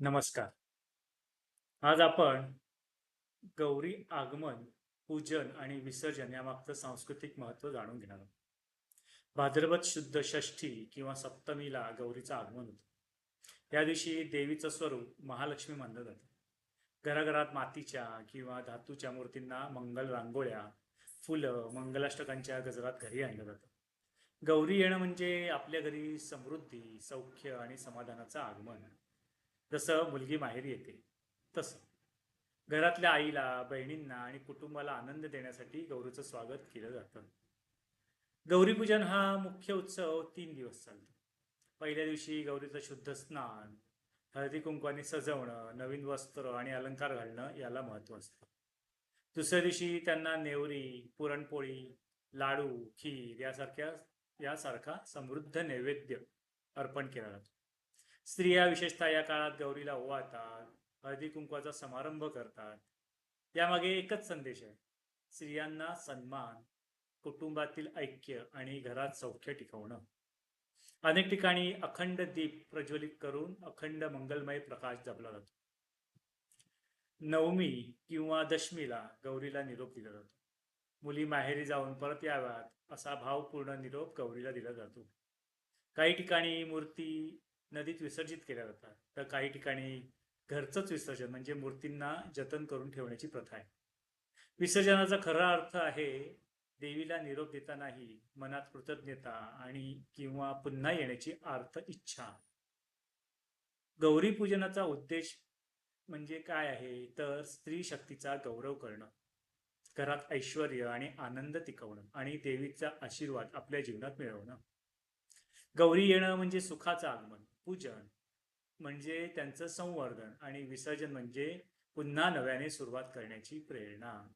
नमस्कार. आज आपण गौरी आगमन पूजन आणि विसर्जन यामागचं सांस्कृतिक महत्त्व जाणून घेणार आहोत. भाद्रपद शुद्ध षष्ठी किंवा सप्तमीला गौरीचं आगमन होतं. या दिवशी देवीचं स्वरूप महालक्ष्मी मानलं जातं. घराघरात मातीच्या किंवा धातूच्या मूर्तींना मंगल रांगोळ्या फुलं मंगलाष्टकांच्या गजरात घरी आणलं जातं. गौरी येणं म्हणजे आपल्या घरी समृद्धी सौख्य आणि समाधानाचं आगमन. जसं मुलगी माहेरी येते तसं. घरातल्या आईला बहिणींना आणि कुटुंबाला आनंद देण्यासाठी गौरीचं स्वागत केलं जातं. गौरीपूजन हा मुख्य उत्सव तीन दिवस चालतो. पहिल्या दिवशी गौरीचं शुद्ध स्नान हळदी कुंकवाने सजवणं नवीन वस्त्र आणि अलंकार घालणं याला महत्त्व असतं. दुसऱ्या दिवशी त्यांना नेवरी पुरणपोळी लाडू खीर यासारख्या यासारखा समृद्ध नैवेद्य अर्पण केला जातो. स्त्रिया विशेषतः या काळात गौरीला ओवाळतात हळदी कुंकवाचा समारंभ करतात. यामागे एकच संदेश आहे. स्त्रियांना सन्मान कुटुंबातील ऐक्य आणि घरात सौख्य टिकवणं. अनेक ठिकाणी अखंड दीप प्रज्वलित करून अखंड मंगलमय प्रकाश जपला जातो. नवमी किंवा दशमीला गौरीला निरोप दिला जातो. मुली माहेरी जाऊन परत याव्यात असा भावपूर्ण निरोप गौरीला दिला जातो. काही ठिकाणी मूर्ती नदीत विसर्जित केल्या जातात. तर काही ठिकाणी घरचंच विसर्जन म्हणजे मूर्तींना जतन करून ठेवण्याची प्रथा आहे. विसर्जनाचा खरा अर्थ आहे देवीला निरोप देतानाही मनात कृतज्ञता आणि किंवा पुन्हा येण्याची आर्थ इच्छा. गौरी पूजनाचा उद्देश म्हणजे काय आहे? तर स्त्री शक्तीचा गौरव करणं. घरात ऐश्वर आणि आनंद टिकवणं आणि देवीचा आशीर्वाद आपल्या जीवनात मिळवणं. गौरी येणं म्हणजे सुखाचं आगमन. पूजन म्हणजे त्यांचं संवर्धन आणि विसर्जन म्हणजे पुन्हा नव्याने सुरुवात करण्याची प्रेरणा.